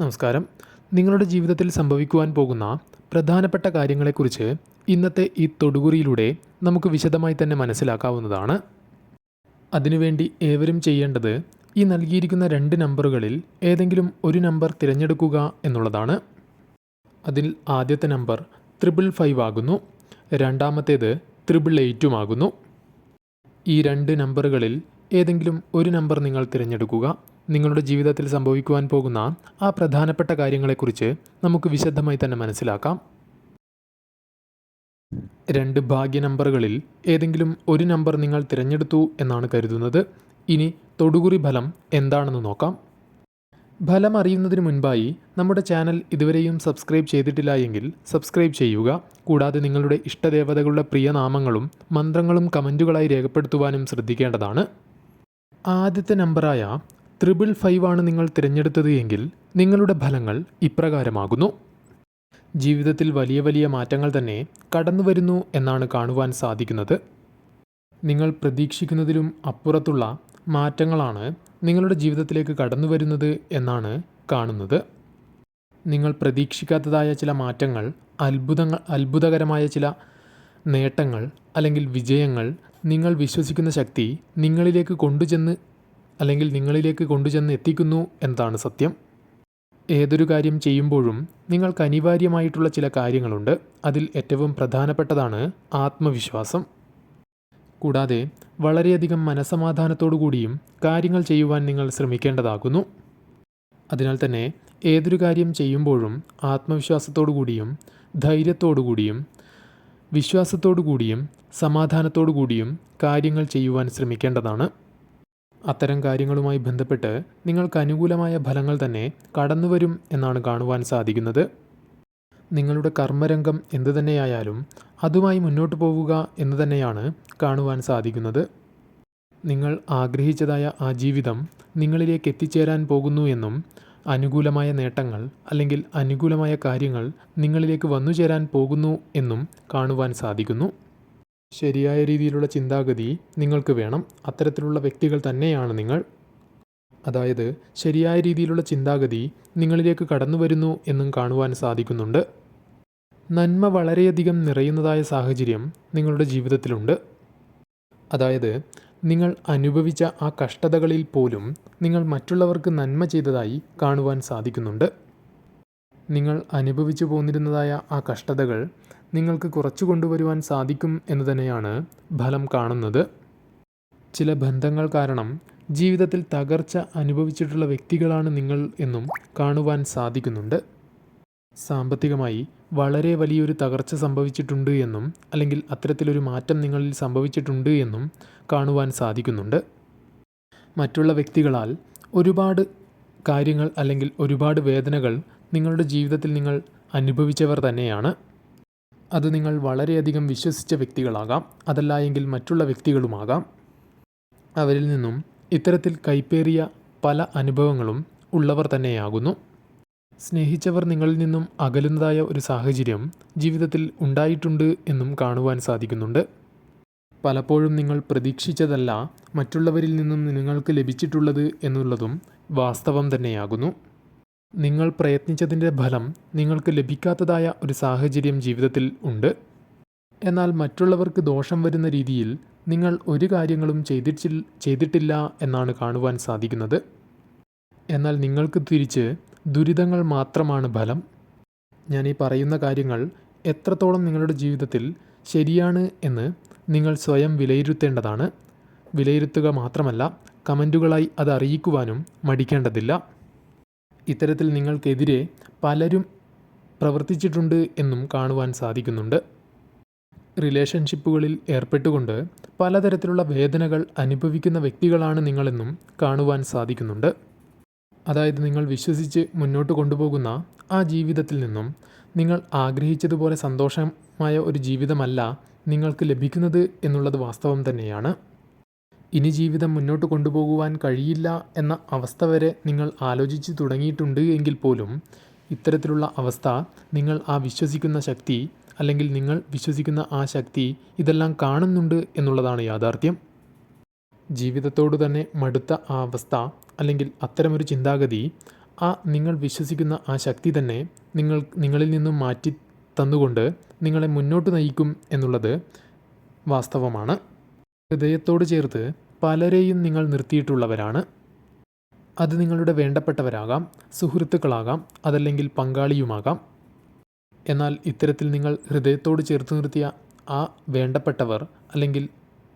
നമസ്കാരം. നിങ്ങളുടെ ജീവിതത്തിൽ സംഭവിക്കുവാൻ പോകുന്ന പ്രധാനപ്പെട്ട കാര്യങ്ങളെക്കുറിച്ച് ഇന്നത്തെ ഈ തൊടുകുറിയിലൂടെ നമുക്ക് വിശദമായി തന്നെ മനസ്സിലാക്കാവുന്നതാണ്. അതിനുവേണ്ടി ഏവരും ചെയ്യേണ്ടത് ഈ നൽകിയിരിക്കുന്ന രണ്ട് നമ്പറുകളിൽ ഏതെങ്കിലും ഒരു നമ്പർ തിരഞ്ഞെടുക്കുക എന്നുള്ളതാണ്. അതിൽ ആദ്യത്തെ നമ്പർ ത്രിപിൾ ഫൈവ് ആകുന്നു. രണ്ടാമത്തേത് ത്രിപിൾ എയ്റ്റും ആകുന്നു. ഈ രണ്ട് നമ്പറുകളിൽ ഏതെങ്കിലും ഒരു നമ്പർ നിങ്ങൾ തിരഞ്ഞെടുക്കുക. നിങ്ങളുടെ ജീവിതത്തിൽ സംഭവിക്കുവാൻ പോകുന്ന ആ പ്രധാനപ്പെട്ട കാര്യങ്ങളെക്കുറിച്ച് നമുക്ക് വിശദമായി തന്നെ മനസ്സിലാക്കാം. രണ്ട് ഭാഗ്യ നമ്പറുകളിൽ ഏതെങ്കിലും ഒരു നമ്പർ നിങ്ങൾ തിരഞ്ഞെടുത്തു എന്നാണ് കരുതുന്നത്. ഇനി തൊടുകുറി ഫലം എന്താണെന്ന് നോക്കാം. ഫലം അറിയുന്നതിന് മുൻപായി നമ്മുടെ ചാനൽ ഇതുവരെയും സബ്സ്ക്രൈബ് ചെയ്തിട്ടില്ല എങ്കിൽ സബ്സ്ക്രൈബ് ചെയ്യുക. കൂടാതെ നിങ്ങളുടെ ഇഷ്ടദേവതകളുടെ പ്രിയനാമങ്ങളും മന്ത്രങ്ങളും കമന്റുകളായി രേഖപ്പെടുത്തുവാനും ശ്രദ്ധിക്കേണ്ടതാണ്. ആദ്യത്തെ നമ്പറായ ത്രിപിൾ ഫൈവ് ആണ് നിങ്ങൾ തിരഞ്ഞെടുത്തത് എങ്കിൽ നിങ്ങളുടെ ഫലങ്ങൾ ഇപ്രകാരമാകുന്നു. ജീവിതത്തിൽ വലിയ വലിയ മാറ്റങ്ങൾ തന്നെ കടന്നു വരുന്നു എന്നാണ് കാണുവാൻ സാധിക്കുന്നത്. നിങ്ങൾ പ്രതീക്ഷിക്കുന്നതിലും അപ്പുറത്തുള്ള മാറ്റങ്ങളാണ് നിങ്ങളുടെ ജീവിതത്തിലേക്ക് കടന്നു വരുന്നത് എന്നാണ് കാണുന്നത്. നിങ്ങൾ പ്രതീക്ഷിക്കാത്തതായ ചില മാറ്റങ്ങൾ അത്ഭുതങ്ങൾ അത്ഭുതകരമായ ചില നേട്ടങ്ങൾ അല്ലെങ്കിൽ വിജയങ്ങൾ നിങ്ങൾ വിശ്വസിക്കുന്ന ശക്തി നിങ്ങളിലേക്ക് കൊണ്ടുചെന്ന് അല്ലെങ്കിൽ നിങ്ങളിലേക്ക് കൊണ്ടുചെന്ന് എത്തിക്കുന്നു എന്നതാണ് സത്യം. ഏതൊരു കാര്യം ചെയ്യുമ്പോഴും നിങ്ങൾക്ക് അനിവാര്യമായിട്ടുള്ള ചില കാര്യങ്ങളുണ്ട്. അതിൽ ഏറ്റവും പ്രധാനപ്പെട്ടതാണ് ആത്മവിശ്വാസം. കൂടാതെ വളരെയധികം മനസമാധാനത്തോടു കൂടിയും കാര്യങ്ങൾ ചെയ്യുവാൻ നിങ്ങൾ ശ്രമിക്കേണ്ടതാകുന്നു. അതിനാൽ തന്നെ ഏതൊരു കാര്യം ചെയ്യുമ്പോഴും ആത്മവിശ്വാസത്തോടു കൂടിയും ധൈര്യത്തോടു കൂടിയും വിശ്വാസത്തോടു കൂടിയും സമാധാനത്തോടു കൂടിയും കാര്യങ്ങൾ ചെയ്യുവാൻ ശ്രമിക്കേണ്ടതാണ്. അത്തരം കാര്യങ്ങളുമായി ബന്ധപ്പെട്ട് നിങ്ങൾക്ക് അനുകൂലമായ ഫലങ്ങൾ തന്നെ കടന്നുവരും എന്നാണ് കാണുവാൻ സാധിക്കുന്നത്. നിങ്ങളുടെ കർമ്മരംഗം എന്തു തന്നെയായാലും അതുമായി മുന്നോട്ട് പോവുക എന്ന് തന്നെയാണ് കാണുവാൻ സാധിക്കുന്നത്. നിങ്ങൾ ആഗ്രഹിച്ചതായ ആ ജീവിതം നിങ്ങളിലേക്ക് എത്തിച്ചേരാൻ പോകുന്നു എന്നും അനുകൂലമായ നേട്ടങ്ങൾ അല്ലെങ്കിൽ അനുകൂലമായ കാര്യങ്ങൾ നിങ്ങളിലേക്ക് വന്നു ചേരാൻ പോകുന്നു എന്നും കാണുവാൻ സാധിക്കുന്നു. ശരിയായ രീതിയിലുള്ള ചിന്താഗതി നിങ്ങൾക്ക് വേണം. അത്തരത്തിലുള്ള വ്യക്തികൾ തന്നെയാണ് നിങ്ങൾ. അതായത് ശരിയായ രീതിയിലുള്ള ചിന്താഗതി നിങ്ങളിലേക്ക് കടന്നു വരുന്നു എന്നും കാണുവാൻ സാധിക്കുന്നുണ്ട്. നന്മ വളരെയധികം നിറയുന്നതായ സാഹചര്യം നിങ്ങളുടെ ജീവിതത്തിലുണ്ട്. അതായത് നിങ്ങൾ അനുഭവിച്ച ആ കഷ്ടതകളിൽ പോലും നിങ്ങൾ മറ്റുള്ളവർക്ക് നന്മ ചെയ്തതായി കാണുവാൻ സാധിക്കുന്നുണ്ട്. നിങ്ങൾ അനുഭവിച്ചു പോന്നിരുന്നതായ ആ കഷ്ടതകൾ നിങ്ങൾക്ക് കുറച്ചു കൊണ്ടുവരുവാൻ സാധിക്കും എന്ന് തന്നെയാണ് ഫലം കാണുന്നത്. ചില ബന്ധങ്ങൾ കാരണം ജീവിതത്തിൽ തകർച്ച അനുഭവിച്ചിട്ടുള്ള വ്യക്തികളാണ് നിങ്ങൾ എന്നും കാണുവാൻ സാധിക്കുന്നുണ്ട്. സാമ്പത്തികമായി വളരെ വലിയൊരു തകർച്ച സംഭവിച്ചിട്ടുണ്ട് എന്നും അല്ലെങ്കിൽ അത്തരത്തിലൊരു മാറ്റം നിങ്ങളിൽ സംഭവിച്ചിട്ടുണ്ട് എന്നും കാണുവാൻ സാധിക്കുന്നുണ്ട്. മറ്റുള്ള വ്യക്തികളാൽ ഒരുപാട് കാര്യങ്ങൾ അല്ലെങ്കിൽ ഒരുപാട് വേദനകൾ നിങ്ങളുടെ ജീവിതത്തിൽ നിങ്ങൾ അനുഭവിച്ചവർ തന്നെയാണ്. അത് നിങ്ങൾ വളരെയധികം വിശ്വസിച്ച വ്യക്തികളാകാം. അതല്ല എങ്കിൽ മറ്റുള്ള വ്യക്തികളുമാകാം. അവരിൽ നിന്നും ഇത്തരത്തിൽ കൈപ്പേറിയ പല അനുഭവങ്ങളും ഉള്ളവർ തന്നെയാകുന്നു. സ്നേഹിച്ചവർ നിങ്ങളിൽ നിന്നും അകലുന്നതായ ഒരു സാഹചര്യം ജീവിതത്തിൽ ഉണ്ടായിട്ടുണ്ട് എന്നും കാണുവാൻ സാധിക്കുന്നുണ്ട്. പലപ്പോഴും നിങ്ങൾ പ്രതീക്ഷിച്ചതല്ല മറ്റുള്ളവരിൽ നിന്നും നിങ്ങൾക്ക് ലഭിച്ചിട്ടുള്ളത് എന്നുള്ളതും വാസ്തവം തന്നെയാകുന്നു. നിങ്ങൾ പ്രയത്നിച്ചതിന്റെ ഫലം നിങ്ങൾക്ക് ലഭിക്കാത്തതായ ഒരു സാഹചര്യം ജീവിതത്തിൽ ഉണ്ട്. എന്നാൽ മറ്റുള്ളവർക്ക് ദോഷം വരുന്ന രീതിയിൽ നിങ്ങൾ ഒരു കാര്യങ്ങളും ചെയ്തിട്ടി ചെയ്തിട്ടില്ല എന്നാണ് കാണുവാൻ സാധിക്കുന്നത്. എന്നാൽ നിങ്ങൾക്ക് തിരിച്ച് ദുരിതങ്ങൾ മാത്രമാണ് ഫലം. ഞാൻ ഈ പറയുന്ന കാര്യങ്ങൾ എത്രത്തോളം നിങ്ങളുടെ ജീവിതത്തിൽ ശരിയാണ് എന്ന് നിങ്ങൾ സ്വയം വിലയിരുത്തേണ്ടതാണ്. വിലയിരുത്തുക മാത്രമല്ല കമന്റുകളായി അത് അറിയിക്കുവാനും മടിക്കേണ്ടതില്ല. ഇത്തരത്തിൽ നിങ്ങൾക്കെതിരെ പലരും പ്രവർത്തിച്ചിട്ടുണ്ട് എന്നും കാണുവാൻ സാധിക്കുന്നുണ്ട്. റിലേഷൻഷിപ്പുകളിൽ ഏർപ്പെട്ടുകൊണ്ട് പലതരത്തിലുള്ള വേദനകൾ അനുഭവിക്കുന്ന വ്യക്തികളാണ് നിങ്ങളെന്നും കാണുവാൻ സാധിക്കുന്നുണ്ട്. അതായത് നിങ്ങൾ വിശ്വസിച്ച് മുന്നോട്ട് കൊണ്ടുപോകുന്ന ആ ജീവിതത്തിൽ നിന്നും നിങ്ങൾ ആഗ്രഹിച്ചതുപോലെ സന്തോഷമായ ഒരു ജീവിതമല്ല നിങ്ങൾക്ക് ലഭിക്കുന്നത് എന്നുള്ളത് വാസ്തവം തന്നെയാണ്. ഇനി ജീവിതം മുന്നോട്ട് കൊണ്ടുപോകുവാൻ കഴിയില്ല എന്ന അവസ്ഥ വരെ നിങ്ങൾ ആലോചിച്ച് തുടങ്ങിയിട്ടുണ്ട് എങ്കിൽ പോലും ഇത്തരത്തിലുള്ള അവസ്ഥ നിങ്ങൾ ആ വിശ്വസിക്കുന്ന ശക്തി അല്ലെങ്കിൽ നിങ്ങൾ വിശ്വസിക്കുന്ന ആ ശക്തി ഇതെല്ലാം കാണുന്നുണ്ട് എന്നുള്ളതാണ് യാഥാർത്ഥ്യം. ജീവിതത്തോട് തന്നെ മടുത്ത ആ അവസ്ഥ അല്ലെങ്കിൽ അത്തരമൊരു ചിന്താഗതി ആ നിങ്ങൾ വിശ്വസിക്കുന്ന ആ ശക്തി തന്നെ നിങ്ങൾ നിങ്ങളിൽ നിന്നും മാറ്റി തന്നുകൊണ്ട് നിങ്ങളെ മുന്നോട്ട് നയിക്കും എന്നുള്ളത് വാസ്തവമാണ്. ഹൃദയത്തോട് ചേർത്ത് പലരെയും നിങ്ങൾ നിർത്തിയിട്ടുള്ളവരാണ്. അത് നിങ്ങളുടെ വേണ്ടപ്പെട്ടവരാകാം സുഹൃത്തുക്കളാകാം അതല്ലെങ്കിൽ പങ്കാളിയുമാകാം. എന്നാൽ ഇത്തരത്തിൽ നിങ്ങൾ ഹൃദയത്തോട് ചേർത്ത് നിർത്തിയ ആ വേണ്ടപ്പെട്ടവർ അല്ലെങ്കിൽ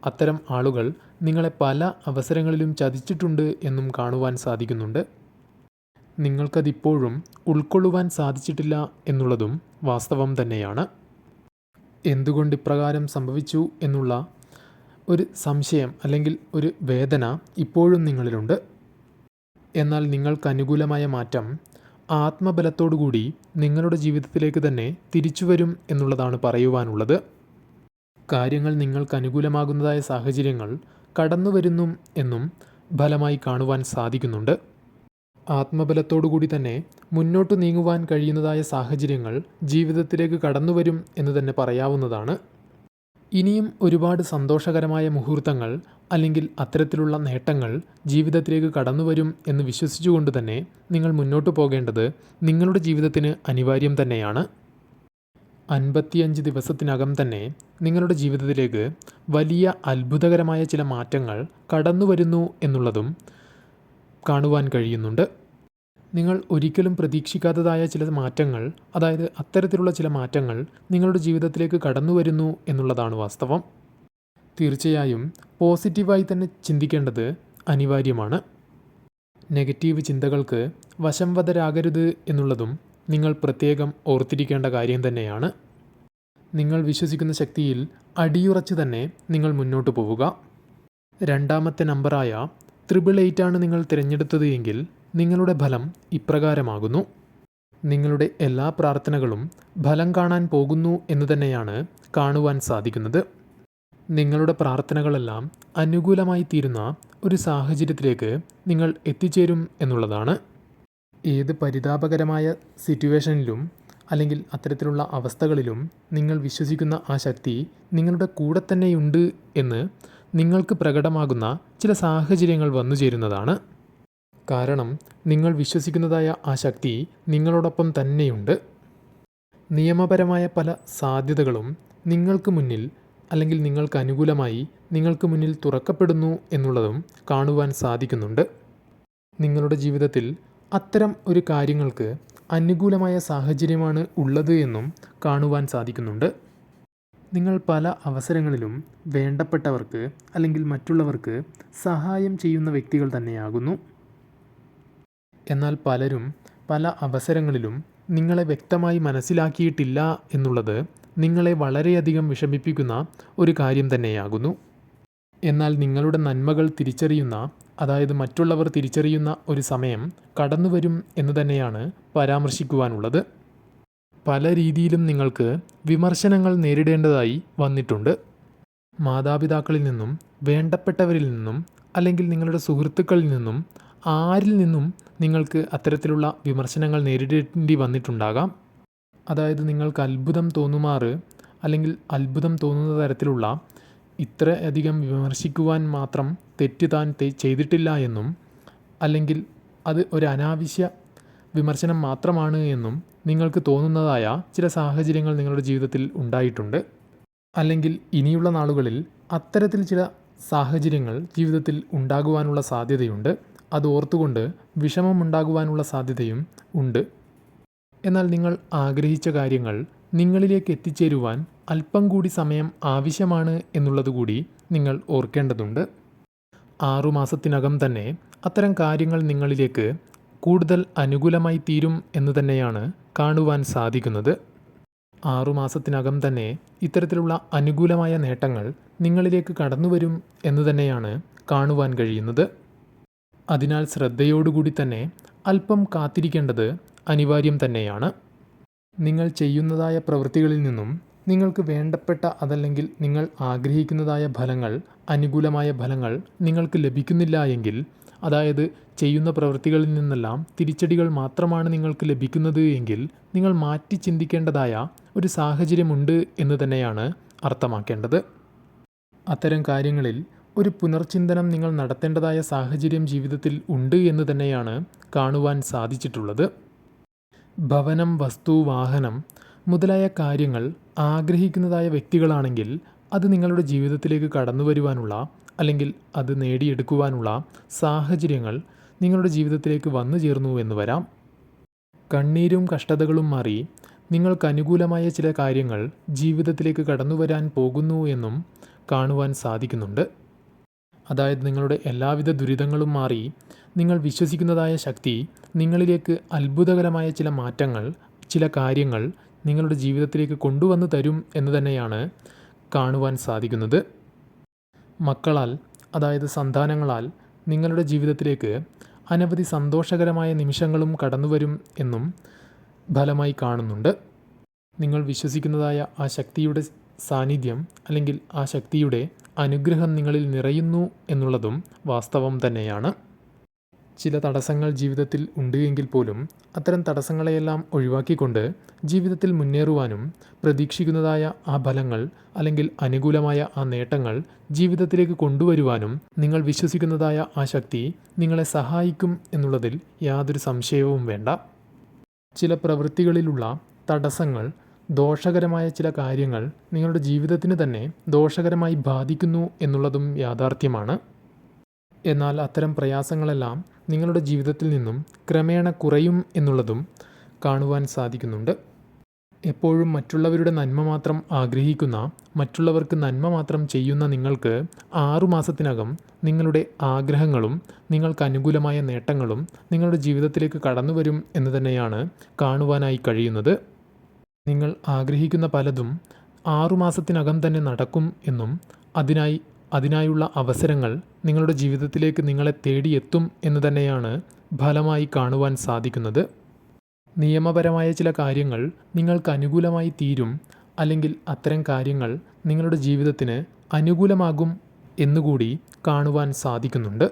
അത്തരം ആളുകൾ നിങ്ങളെ പല അവസരങ്ങളിലും ചതിച്ചിട്ടുണ്ട് എന്നും കാണുവാൻ സാധിക്കുന്നുണ്ട്. നിങ്ങൾക്കതിപ്പോഴും ഉൾക്കൊള്ളുവാൻ സാധിച്ചിട്ടില്ല എന്നുള്ളതും വാസ്തവം തന്നെയാണ്. എന്തുകൊണ്ട് ഇപ്രകാരം സംഭവിച്ചു എന്നുള്ള ഒരു സംശയം അല്ലെങ്കിൽ ഒരു വേദന ഇപ്പോഴും നിങ്ങളിലുണ്ട്. എന്നാൽ നിങ്ങൾക്ക് അനുകൂലമായ മാറ്റം ആത്മബലത്തോടുകൂടി നിങ്ങളുടെ ജീവിതത്തിലേക്ക് തന്നെ തിരിച്ചു വരും എന്നുള്ളതാണ് പറയുവാനുള്ളത്. കാര്യങ്ങൾ നിങ്ങൾക്ക് അനുകൂലമാകുന്നതായ സാഹചര്യങ്ങൾ കടന്നു വരുന്നു എന്നും ഫലമായി കാണുവാൻ സാധിക്കുന്നുണ്ട്. ആത്മബലത്തോടുകൂടി തന്നെ മുന്നോട്ട് നീങ്ങുവാൻ കഴിയുന്നതായ സാഹചര്യങ്ങൾ ജീവിതത്തിലേക്ക് കടന്നു വരും എന്ന് തന്നെ പറയാവുന്നതാണ്. ഇനിയും ഒരുപാട് സന്തോഷകരമായ മുഹൂർത്തങ്ങൾ അല്ലെങ്കിൽ അത്തരത്തിലുള്ള നേട്ടങ്ങൾ ജീവിതത്തിലേക്ക് കടന്നു വരും എന്ന് വിശ്വസിച്ചുകൊണ്ട് തന്നെ നിങ്ങൾ മുന്നോട്ട് പോകേണ്ടത് നിങ്ങളുടെ ജീവിതത്തിന് അനിവാര്യം തന്നെയാണ്. അൻപത്തിയഞ്ച് ദിവസത്തിനകം തന്നെ നിങ്ങളുടെ ജീവിതത്തിലേക്ക് വലിയ അത്ഭുതകരമായ ചില മാറ്റങ്ങൾ കടന്നു വരുന്നു എന്നുള്ളതും കാണുവാൻ കഴിയുന്നുണ്ട്. നിങ്ങൾ ഒരിക്കലും പ്രതീക്ഷിക്കാത്തതായ ചില മാറ്റങ്ങൾ അതായത് അത്തരത്തിലുള്ള ചില മാറ്റങ്ങൾ നിങ്ങളുടെ ജീവിതത്തിലേക്ക് കടന്നു വരുന്നു എന്നുള്ളതാണ് വാസ്തവം. തീർച്ചയായും പോസിറ്റീവായി തന്നെ ചിന്തിക്കേണ്ടത് അനിവാര്യമാണ്. നെഗറ്റീവ് ചിന്തകൾക്ക് വശംവദരാകരുത് എന്നുള്ളതും നിങ്ങൾ പ്രത്യേകം ഓർത്തിരിക്കേണ്ട കാര്യം തന്നെയാണ്. നിങ്ങൾ വിശ്വസിക്കുന്ന ശക്തിയിൽ അടിയുറച്ച് തന്നെ നിങ്ങൾ മുന്നോട്ട് പോവുക. രണ്ടാമത്തെ നമ്പറായ ത്രിബിൾ എയ്റ്റ് ആണ് നിങ്ങൾ തിരഞ്ഞെടുത്തത് എങ്കിൽ നിങ്ങളുടെ ഫലം ഇപ്രകാരമാകുന്നു. നിങ്ങളുടെ എല്ലാ പ്രാർത്ഥനകളും ഫലം കാണാൻ പോകുന്നു എന്ന് തന്നെയാണ് കാണുവാൻ സാധിക്കുന്നത്. നിങ്ങളുടെ പ്രാർത്ഥനകളെല്ലാം അനുകൂലമായി തീരുന്ന ഒരു സാഹചര്യത്തിലേക്ക് നിങ്ങൾ എത്തിച്ചേരും എന്നുള്ളതാണ്. ഏത് പരിതാപകരമായ സിറ്റുവേഷനിലും അല്ലെങ്കിൽ അത്തരത്തിലുള്ള അവസ്ഥകളിലും നിങ്ങൾ വിശ്വസിക്കുന്ന ആ ശക്തി നിങ്ങളുടെ കൂടെ തന്നെയുണ്ട് എന്ന് നിങ്ങൾക്ക് പ്രകടമാകുന്ന ചില സാഹചര്യങ്ങൾ വന്നു ചേരുന്നതാണ് കാരണം നിങ്ങൾ വിശ്വസിക്കുന്നതായ ആ ശക്തി നിങ്ങളോടൊപ്പം തന്നെയുണ്ട്. നിയമപരമായ പല സാധ്യതകളും നിങ്ങൾക്ക് മുന്നിൽ അല്ലെങ്കിൽ നിങ്ങൾക്ക് അനുകൂലമായി നിങ്ങൾക്ക് മുന്നിൽ തുറക്കപ്പെടുന്നു എന്നുള്ളതും കാണുവാൻ സാധിക്കുന്നുണ്ട്. നിങ്ങളുടെ ജീവിതത്തിൽ അത്തരം ഒരു കാര്യങ്ങൾക്ക് അനുകൂലമായ സാഹചര്യമാണ് ഉള്ളത് എന്നും കാണുവാൻ സാധിക്കുന്നുണ്ട്. നിങ്ങൾ പല അവസരങ്ങളിലും വേണ്ടപ്പെട്ടവർക്ക് അല്ലെങ്കിൽ മറ്റുള്ളവർക്ക് സഹായം ചെയ്യുന്ന വ്യക്തികൾ തന്നെയാകുന്നു. എന്നാൽ പലരും പല അവസരങ്ങളിലും നിങ്ങളെ വ്യക്തമായി മനസ്സിലാക്കിയിട്ടില്ല എന്നുള്ളത് നിങ്ങളെ വളരെയധികം വിഷമിപ്പിക്കുന്ന ഒരു കാര്യം തന്നെയാകുന്നു. എന്നാൽ നിങ്ങളുടെ നന്മകൾ തിരിച്ചറിയുന്ന അതായത് മറ്റുള്ളവർ തിരിച്ചറിയുന്ന ഒരു സമയം കടന്നു വരും എന്ന് തന്നെയാണ് പരാമർശിക്കുവാനുള്ളത്. പല രീതിയിലും നിങ്ങൾക്ക് വിമർശനങ്ങൾ നേരിടേണ്ടതായി വന്നിട്ടുണ്ട്. മാതാപിതാക്കളിൽ നിന്നും വേണ്ടപ്പെട്ടവരിൽ നിന്നും അല്ലെങ്കിൽ നിങ്ങളുടെ സുഹൃത്തുക്കളിൽ നിന്നും ആരിൽ നിന്നും നിങ്ങൾക്ക് അത്തരത്തിലുള്ള വിമർശനങ്ങൾ നേരിടേണ്ടി വന്നിട്ടുണ്ടാകാം? അതായത് നിങ്ങൾക്ക് അത്ഭുതം തോന്നുമാറ് അല്ലെങ്കിൽ അത്ഭുതം തോന്നുന്ന തരത്തിലുള്ള ഇത്ര അധികം വിമർശിക്കുവാൻ മാത്രം തെറ്റ് താൻ ചെയ്തിട്ടില്ല എന്നും അല്ലെങ്കിൽ അത് ഒരു അനാവശ്യ വിമർശനം മാത്രമാണ് എന്നും നിങ്ങൾക്ക് തോന്നുന്നതായ ചില സാഹചര്യങ്ങൾ നിങ്ങളുടെ ജീവിതത്തിൽ ഉണ്ടായിട്ടുണ്ട്. അല്ലെങ്കിൽ ഇനിയുള്ള നാളുകളിൽ അത്തരത്തിൽ ചില സാഹചര്യങ്ങൾ ജീവിതത്തിൽ ഉണ്ടാകുവാനുള്ള സാധ്യതയുണ്ട്. അത് ഓർത്തുകൊണ്ട് വിഷമമുണ്ടാകുവാനുള്ള സാധ്യതയും ഉണ്ട്. എന്നാൽ നിങ്ങൾ ആഗ്രഹിച്ച കാര്യങ്ങൾ നിങ്ങളിലേക്ക് എത്തിച്ചേരുവാൻ അല്പം കൂടി സമയം ആവശ്യമാണ് എന്നുള്ളതുകൂടി നിങ്ങൾ ഓർക്കേണ്ടതുണ്ട്. ആറുമാസത്തിനകം തന്നെ അത്തരം കാര്യങ്ങൾ നിങ്ങളിലേക്ക് കൂടുതൽ അനുകൂലമായി തീരും എന്ന് തന്നെയാണ് കാണുവാൻ സാധിക്കുന്നത്. ആറുമാസത്തിനകം തന്നെ ഇത്തരത്തിലുള്ള അനുകൂലമായ നേട്ടങ്ങൾ നിങ്ങളിലേക്ക് കടന്നുവരും എന്ന് തന്നെയാണ് കാണുവാൻ കഴിയുന്നത്. അതിനാൽ ശ്രദ്ധയോടുകൂടി തന്നെ അല്പം കാത്തിരിക്കേണ്ടത് അനിവാര്യം തന്നെയാണ്. നിങ്ങൾ ചെയ്യുന്നതായ പ്രവൃത്തികളിൽ നിന്നും നിങ്ങൾക്ക് വേണ്ടപ്പെട്ട അതല്ലെങ്കിൽ നിങ്ങൾ ആഗ്രഹിക്കുന്നതായ ഫലങ്ങൾ അനുകൂലമായ ഫലങ്ങൾ നിങ്ങൾക്ക് ലഭിക്കുന്നില്ല എങ്കിൽ അതായത് ചെയ്യുന്ന പ്രവൃത്തികളിൽ നിന്നെല്ലാം തിരിച്ചടികൾ മാത്രമാണ് നിങ്ങൾക്ക് ലഭിക്കുന്നത് എങ്കിൽ നിങ്ങൾ മാറ്റി ചിന്തിക്കേണ്ടതായ ഒരു സാഹചര്യമുണ്ട് എന്ന് തന്നെയാണ് അർത്ഥമാക്കേണ്ടത്. അത്തരം കാര്യങ്ങളിൽ ഒരു പുനർചിന്തനം നിങ്ങൾ നടത്തേണ്ടതായ സാഹചര്യം ജീവിതത്തിൽ ഉണ്ട് എന്ന് തന്നെയാണ് കാണുവാൻ സാധിച്ചിട്ടുള്ളത്. ഭവനം വസ്തു വാഹനം മുതലായ കാര്യങ്ങൾ ആഗ്രഹിക്കുന്നതായ വ്യക്തികളാണെങ്കിൽ അത് നിങ്ങളുടെ ജീവിതത്തിലേക്ക് കടന്നു വരുവാനുള്ള അല്ലെങ്കിൽ അത് നേടിയെടുക്കുവാനുള്ള സാഹചര്യങ്ങൾ നിങ്ങളുടെ ജീവിതത്തിലേക്ക് വന്നു ചേർന്നു എന്ന് വരാം. കണ്ണീരും കഷ്ടതകളും മാറി നിങ്ങൾക്ക് അനുകൂലമായ ചില കാര്യങ്ങൾ ജീവിതത്തിലേക്ക് കടന്നു വരാൻ പോകുന്നു എന്നും കാണുവാൻ സാധിക്കുന്നുണ്ട്. അതായത് നിങ്ങളുടെ എല്ലാവിധ ദുരിതങ്ങളും മാറി നിങ്ങൾ വിശ്വസിക്കുന്നതായ ശക്തി നിങ്ങളിലേക്ക് അത്ഭുതകരമായ ചില മാറ്റങ്ങൾ ചില കാര്യങ്ങൾ നിങ്ങളുടെ ജീവിതത്തിലേക്ക് കൊണ്ടുവന്നു തരും എന്ന് തന്നെയാണ് കാണുവാൻ സാധിക്കുന്നത്. മക്കളാൽ അതായത് സന്താനങ്ങളാൽ നിങ്ങളുടെ ജീവിതത്തിലേക്ക് അനവധി സന്തോഷകരമായ നിമിഷങ്ങളും കടന്നുവരും എന്നും ഫലമായി കാണുന്നുണ്ട്. നിങ്ങൾ വിശ്വസിക്കുന്നതായ ആ ശക്തിയുടെ സാന്നിധ്യം അല്ലെങ്കിൽ ആ ശക്തിയുടെ അനുഗ്രഹം നിങ്ങളിൽ നിറയുന്നു എന്നുള്ളതും വാസ്തവം തന്നെയാണ്. ചില തടസ്സങ്ങൾ ജീവിതത്തിൽ ഉണ്ട് എങ്കിൽ പോലും അത്തരം തടസ്സങ്ങളെയെല്ലാം ഒഴിവാക്കിക്കൊണ്ട് ജീവിതത്തിൽ മുന്നേറുവാനും പ്രതീക്ഷിക്കുന്നതായ ആ ഫലങ്ങൾ അല്ലെങ്കിൽ അനുകൂലമായ ആ നേട്ടങ്ങൾ ജീവിതത്തിലേക്ക് കൊണ്ടുവരുവാനും നിങ്ങൾ വിശ്വസിക്കുന്നതായ ആ ശക്തി നിങ്ങളെ സഹായിക്കും എന്നുള്ളതിൽ യാതൊരു സംശയവും വേണ്ട. ചില പ്രവൃത്തികളിലുള്ള തടസ്സങ്ങൾ ദോഷകരമായ ചില കാര്യങ്ങൾ നിങ്ങളുടെ ജീവിതത്തിന് തന്നെ ദോഷകരമായി ബാധിക്കുന്നു എന്നുള്ളതും യാഥാർത്ഥ്യമാണ്. എന്നാൽ അത്തരം പ്രയാസങ്ങളെല്ലാം നിങ്ങളുടെ ജീവിതത്തിൽ നിന്നും ക്രമേണ കുറയും എന്നുള്ളതും കാണുവാൻ സാധിക്കുന്നുണ്ട്. എപ്പോഴും മറ്റുള്ളവരുടെ നന്മ മാത്രം ആഗ്രഹിക്കുന്ന മറ്റുള്ളവർക്ക് നന്മ മാത്രം ചെയ്യുന്ന നിങ്ങൾക്ക് ആറുമാസത്തിനകം നിങ്ങളുടെ ആഗ്രഹങ്ങളും നിങ്ങൾക്ക് അനുകൂലമായ നേട്ടങ്ങളും നിങ്ങളുടെ ജീവിതത്തിലേക്ക് കടന്നു വരും എന്ന് തന്നെയാണ് കാണുവാനായി കഴിയുന്നത്. നിങ്ങൾ ആഗ്രഹിക്കുന്ന പലതും ആറുമാസത്തിനകം തന്നെ നടക്കും എന്നും അതിനായി അതിനായുള്ള അവസരങ്ങൾ നിങ്ങളുടെ ജീവിതത്തിലേക്ക് നിങ്ങളെ തേടിയെത്തും എന്ന് തന്നെയാണ് ഫലമായി കാണുവാൻ സാധിക്കുന്നത്. നിയമപരമായ ചില കാര്യങ്ങൾ നിങ്ങൾക്ക് അനുകൂലമായി തീരും അല്ലെങ്കിൽ അത്തരം കാര്യങ്ങൾ നിങ്ങളുടെ ജീവിതത്തിന് അനുകൂലമാകും എന്നുകൂടി കാണുവാൻ സാധിക്കുന്നുണ്ട്.